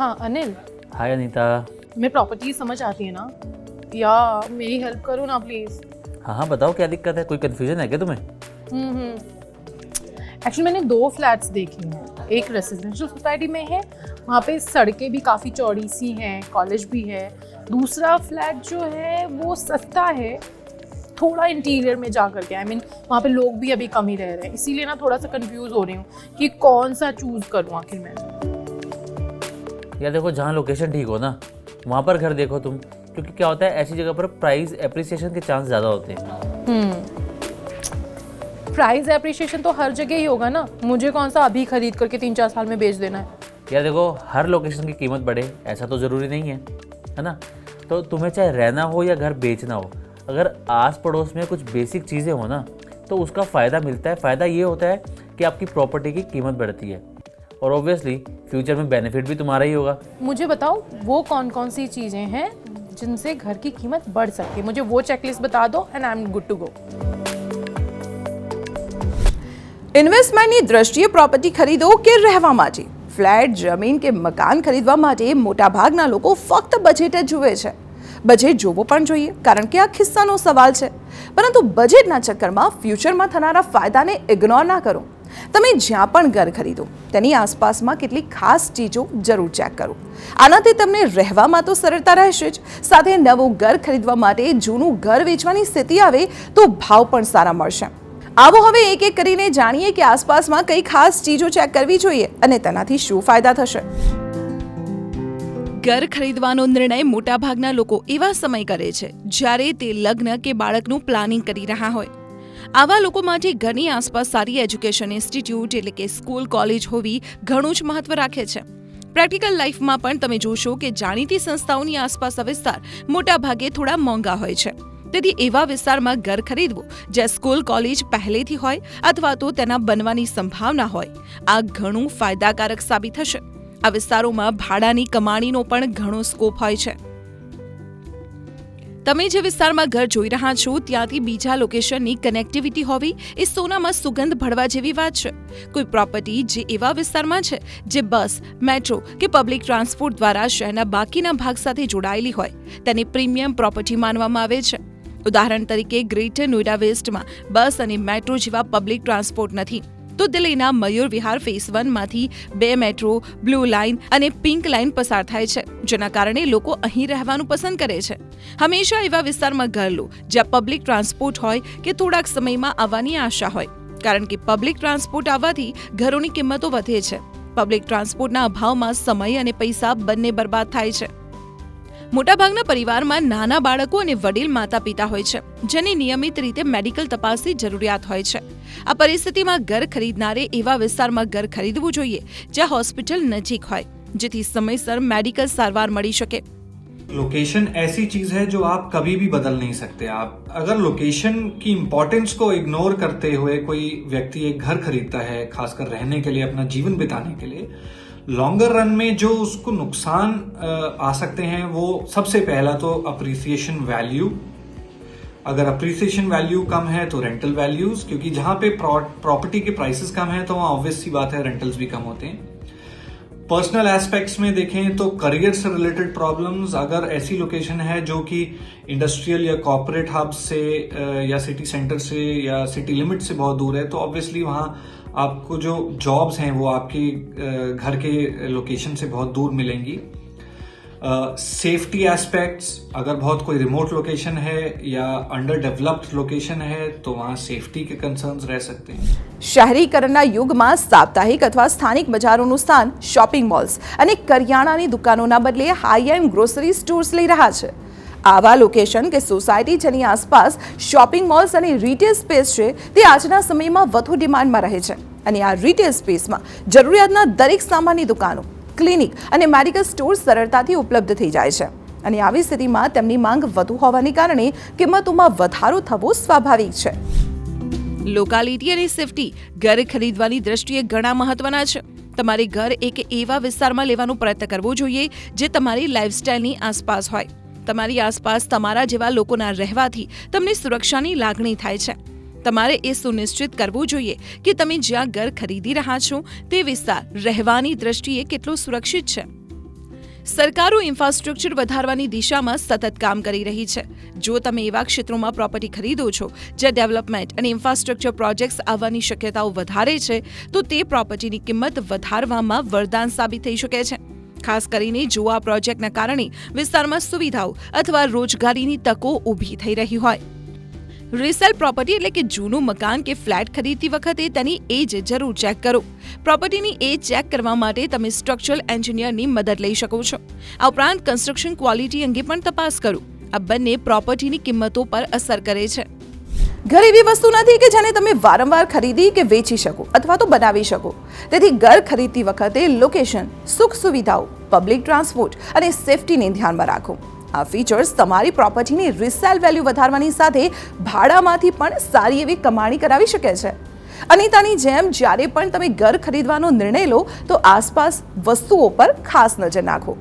हाँ अनिल। हाय अनीता मैं प्रॉपर्टी समझ आती है ना? या मेरी हेल्प करो ना प्लीज़ हाँ हाँ बताओ क्या दिक्कत है? कोई कन्फ्यूज़न है क्या तुम्हें? हम्म एक्चुअली मैंने दो फ्लैट्स देखे हैं। एक रेसिडेंशियल सोसाइटी में है वहाँ पे सड़कें भी काफ़ी चौड़ी सी हैं कॉलेज भी है। दूसरा फ्लैट जो है वो सस्ता है। थोड़ा इंटीरियर में जा करके आई मीन वहाँ पे लोग भी अभी कम ही रह रहे हैं। इसीलिए ना थोड़ा सा कंफ्यूज हो रही हूँ कि कौन सा चूज़ करूँ आखिर मैं? या देखो जहाँ लोकेशन ठीक हो ना वहाँ पर घर देखो तुम क्योंकि क्या होता है ऐसी जगह पर प्राइस एप्रिसिएशन के चांस ज़्यादा होते हैं। प्राइस एप्रिशिएशन तो हर जगह ही होगा ना। मुझे कौन सा अभी खरीद करके तीन चार साल में बेच देना है? या देखो हर लोकेशन की कीमत बढ़े ऐसा तो ज़रूरी नहीं है है ना? तो तुम्हें चाहे रहना हो या घर बेचना हो अगर आस पड़ोस में कुछ बेसिक चीज़ें हो ना तो उसका फ़ायदा मिलता है। फ़ायदा ये होता है कि आपकी प्रॉपर्टी की कीमत बढ़ती है। और ऑब्वियसली फ्यूचर में बेनिफिट भी तुम्हारा ही होगा मुझे बताओ वो कौन कौन सी चीज़ें हैं जिनसे घर की कीमत बढ़ सकती है मुझे वो चेकलिस्ट बता दो and I am good to go ઇન્વેસ્ટમેન્ટની દ્રષ્ટિએ પ્રોપર્ટી ખરીદો કે રહેવા માટે ફ્લેટ જમીન કે મકાન ખરીદવા માટે મોટાભાગના લોકો ફક્ત બજેટ જ જુએ છે બજેટ જોવો પણ જોઈએ કારણ કે આ ખિસ્સાનો સવાલ છે પરંતુ બજેટના ચક્કરમાં ફ્યુચરમાં થનારા ફાયદાને ઇગ્નોર ના કરો તમે જ્યાં પણ ઘર ખરીદો, તેની આસપાસમાં કેટલીક ખાસ ચીજો જરૂર ચેક કરો. આનાથી તમને રહેવામાં તો સરળતા રહેશે જ. સાથે નવું ઘર ખરીદવા માટે જૂનું ઘર વેચવાની સ્થિતિ આવે તો ભાવ પણ સારા મળશે. આવો હવે એક એક કરીને જાણીએ કે આસપાસમાં કઈ ખાસ ચીજો ચેક કરવી જોઈએ અને તેનાથી શું ફાયદા થશે. ઘર ખરીદવાનો નિર્ણય મોટાભાગના લોકો એવા સમય કરે છે જ્યારે તે લગ્ન કે બાળકનું પ્લાનિંગ કરી રહ્યા હોય. આવા લોકો માટે ઘરની આસપાસ સારી એજ્યુકેશન ઇન્સ્ટિટ્યૂટ એટલે કે સ્કૂલ, કોલેજ હોવી ઘણું જ મહત્વ રાખે છે. પ્રેક્ટિકલ લાઈફમાં પણ તમે જોશો કે જાણીતી સંસ્થાઓની આસપાસના વિસ્તાર મોટાભાગે થોડા મોંઘા હોય છે. તેથી એવા વિસ્તારમાં ઘર ખરીદવું, જ્યાં સ્કૂલ, કોલેજ પહેલેથી હોય અથવા તો તેના બનવાની સંભાવના હોય, આ ઘણું ફાયદાકારક સાબિત થશે. આ વિસ્તારોમાં ભાડાની કમાણીનો પણ ઘણો સ્કોપ હોય છે. તમે જે વિસ્તારમાં ઘર જોઈ રહ્યા છો, ત્યાંથી બીજા લોકેશનની કનેક્ટિવિટી હોવી એ સોનામાં સુગંધ ભળવા જેવી વાત છે. કોઈ પ્રોપર્ટી જે એવા વિસ્તારમાં છે, જે બસ મેટ્રો કે પબ્લિક ટ્રાન્સપોર્ટ દ્વારા શહેરના બાકીના ભાગ સાથે જોડાયેલી હોય, તેને પ્રીમિયમ પ્રોપર્ટી માનવામાં આવે છે. ઉદાહરણ તરીકે ગ્રેટર નોઈડા વેસ્ટમાં બસ અને મેટ્રો જેવા પબ્લિક ટ્રાન્સપોર્ટ નથી. તો દિલ્હીના મયુર વિહાર ફેસ વનમાંથી બે મેટ્રો બ્લુ લાઇન અને પિંક લાઇન પસાર થાય છે, જેના કારણે લોકો અહીં રહેવાનું પસંદ કરે છે. હંમેશા એવા વિસ્તારમાં ઘર લો, જ્યાં પબ્લિક ટ્રાન્સપોર્ટ હોય કે થોડાક સમયમાં આવવાની આશા હોય. કારણ કે પબ્લિક ટ્રાન્સપોર્ટ આવવાથી ઘરોની કિંમતો વધે છે. પબ્લિક ટ્રાન્સપોર્ટના અભાવમાં સમય અને પૈસા બંને બરબાદ થાય છે. મોટાભાગના પરિવારમાં નાના બાળકો અને વડીલ માતા પિતા હોય છે, જેની નિયમિત રીતે મેડિકલ તપાસની જરૂરિયાત હોય છે. આ પરિસ્થિતિમાં ઘર ખરીદનારે એવા વિસ્તારમાં ઘર ખરીદવું જોઈએ જ્યાં હોસ્પિટલ નજીક હોય જેથી સમયસર મેડિકલ સારવાર મળી શકે लोकेशन ऐसी चीज है जो आप कभी भी बदल नहीं सकते आप अगर लोकेशन की इम्पोर्टेंस को इग्नोर करते हुए कोई व्यक्ति एक घर खरीदता है खासकर रहने के लिए अपना जीवन बिताने के लिए लॉन्गर रन में जो उसको नुकसान अ, आ सकते हैं वो सबसे पहला तो अप्रिसिएशन वैल्यू अगर अप्रिसिएशन वैल्यू कम है तो रेंटल वैल्यूज़ क्योंकि जहाँ पे प्रॉपर्टी के प्राइसेस कम है तो वहाँ ऑब्वियस सी बात है रेंटल्स भी कम होते हैं। पर्सनल एस्पेक्ट्स में देखें तो करियर से रिलेटेड प्रॉब्लम्स अगर ऐसी लोकेशन है जो कि इंडस्ट्रियल या कॉरपोरेट हब से या सिटी सेंटर से या सिटी लिमिट से बहुत दूर है तो ऑब्वियसली वहाँ आपको जो जॉब्स हैं वो आपके घर के लोकेशन से बहुत दूर मिलेंगी। सेफ्टी एस्पेक्ट्स अगर बहुत कोई रिमोट लोकेशन है या अंडर डेवलप्ड लोकेशन है तो वहाँ सेफ्टी के कंसर्न्स रह सकते हैं શહેરીકરણના યુગમાં સાપ્તાહિક અથવા સ્થાનિક બજારોનું સ્થાન શોપિંગ મોલ્સ અને કરિયાણાની દુકાનોના બદલે હાઈ એન્ડ ગ્રોસરી સ્ટોર્સ લઈ રહ્યા છે આવા લોકેશન કે સોસાયટી જેની આસપાસ શોપિંગ મોલ્સ અને રિટેલ સ્પેસ છે તે આજના સમયમાં વધુ ડિમાન્ડમાં રહે છે અને આ રિટેલ સ્પેસમાં જરૂરિયાતના દરેક સામાનની દુકાનો ક્લિનિક અને મેડિકલ સ્ટોર સરળતાથી ઉપલબ્ધ થઈ જાય છે. અને આવી સ્થિતિમાં તેમની માંગ વધુ હોવાને કારણે કિંમતોમાં વધારો થવો સ્વાભાવિક છે. લોકાલિટી અને સેફટી ઘર ખરીદવાની દ્રષ્ટિએ ઘણા મહત્વના છે. તમારે ઘર એક એવા વિસ્તારમાં લેવાનો પ્રયત્ન કરવો જોઈએ જે તમારી લાઇફસ્ટાઇલની આસપાસ હોય. તમારી આસપાસ તમારા જેવા લોકોના રહેવાથી તમને સુરક્ષાની લાગણી થાય છે. તમારે એ સુનિશ્ચિત કરવું જોઈએ કે તમે જ્યાં ઘર ખરીદી રહ્યા છો, તે વિસ્તાર રહેવાની દ્રષ્ટિએ કેટલો સુરક્ષિત છે. સરકારો ઇન્ફ્રાસ્ટ્રક્ચર વધારવાની દિશામાં સતત કામ કરી રહી છે. જો તમે એવા ક્ષેત્રોમાં પ્રોપર્ટી ખરીદો છો, જ્યાં ડેવલપમેન્ટ અને ઇન્ફ્રાસ્ટ્રક્ચર પ્રોજેક્ટ્સ આવવાની શક્યતાઓ વધારે છે, તો તે પ્રોપર્ટીની કિંમત વધારવામાં વરદાન સાબિત થઈ શકે છે. ખાસ કરીને જો આ પ્રોજેક્ટના કારણે વિસ્તારમાં સુવિધાઓ અથવા રોજગારીની તકો ઊભી થઈ રહી હોય. રિસેલ પ્રોપર્ટી એટલે કે જૂનું મકાન કે ફ્લેટ ખરીદતી વખતે તેની એજ જરૂર ચેક કરો. પ્રોપર્ટીની એજ ચેક કરવા માટે તમે સ્ટ્રક્ચરલ એન્જિનિયરની મદદ લઈ શકો છો. આ ઉપરાંત કન્સ્ટ્રક્શન ક્વોલિટી અંગે પણ તપાસ કરો. આ બંને પ્રોપર્ટીની કિંમતો પર અસર કરે છે. ઘર એવી વસ્તુ નથી કે જેને તમે વારંવાર ખરીદી કે વેચી શકો અથવા તો બનાવી શકો. તેથી ઘર ખરીદતી વખતે લોકેશન સુખ સુવિધાઓ પબ્લિક ટ્રાન્સપોર્ટ અને સેફટીને ધ્યાનમાં રાખો. આ ફીચર્સ તમારી પ્રોપર્ટીની રિસેલ વેલ્યુ વધારવાની સાથે ભાડામાંથી પણ સારી એવી કમાણી કરાવી શકે છે. અનિતાની જેમ જ્યારે પણ તમે ઘર ખરીદવાનો નિર્ણય લો, તો આસપાસ વસ્તુઓ પર ખાસ નજર નાખો.